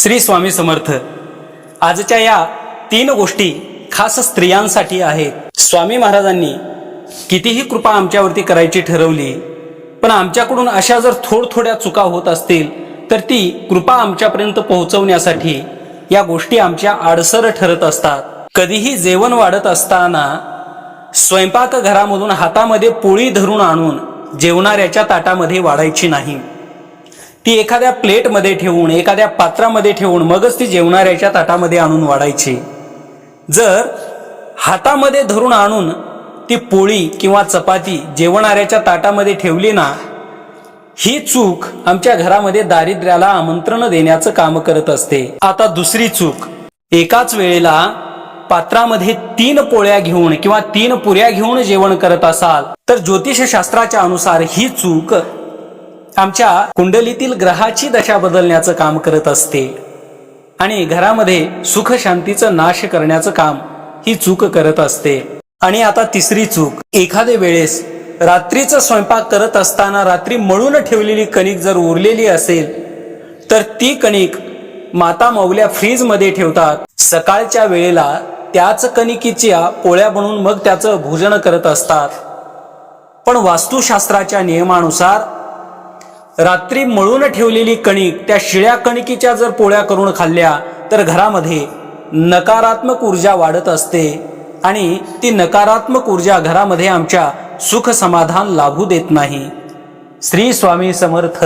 श्री स्वामी समर्थ. आजच्या या तीन गोष्टी खास स्त्रियांसाठी आहेत. स्वामी महाराजांनी कितीही कृपा आमच्यावरती करायची ठरवली पण आमच्याकडून अशा जर थोड थोड्या चुका होत असतील तर ती कृपा आमच्यापर्यंत पोहोचवण्यासाठी या गोष्टी आमच्या आडसर ठरत असतात. कधीही जेवण वाढत असताना स्वयंपाक घरामधून हातामध्ये पोळी धरून आणून जेवणाऱ्याच्या ताटामध्ये वाढायची नाही. ती एखाद्या प्लेटमध्ये ठेवून एखाद्या पात्रामध्ये ठेवून मगच ती जेवणाऱ्याच्या ताटामध्ये आणून वाढायची. जर हातामध्ये धरून आणून ती पोळी किंवा चपाती जेवणाऱ्याच्या ताटामध्ये ठेवली ना ही चूक आमच्या घरामध्ये दारिद्र्याला आमंत्रण देण्याचं काम करत असते. आता दुसरी चूक. एकाच वेळेला पात्रामध्ये तीन पोळ्या घेऊन किंवा तीन पुऱ्या घेऊन जेवण करत असाल तर ज्योतिषशास्त्राच्या अनुसार ही चूक आमच्या कुंडलीतील ग्रहाची दशा बदलण्याचं काम करत असते. आणि घरामध्ये सुख शांतीचं नाश करण्याचं काम ही चूक करत असते. आणि आता तिसरी चूक. एखाद्या वेळेस रात्रीचं स्वयंपाक करत असताना रात्री मळून ठेवलेली कणिक जर उरलेली असेल तर ती कणिक माता मौल्या फ्रीजमध्ये ठेवतात. सकाळच्या वेळेला त्याच कणिकीच्या पोळ्या बनवून मग त्याचं भोजन करत असतात. पण वास्तुशास्त्राच्या नियमानुसार रात्री मळून ठेवलेली कणिक त्या शिळ्या कणिकीच्या जर पोळ्या करून खाल्ल्या तर घरामध्ये नकारात्मक ऊर्जा वाढत असते आणि ती नकारात्मक ऊर्जा घरामध्ये आमच्या सुख समाधान लाभू देत नाही. श्री स्वामी समर्थ.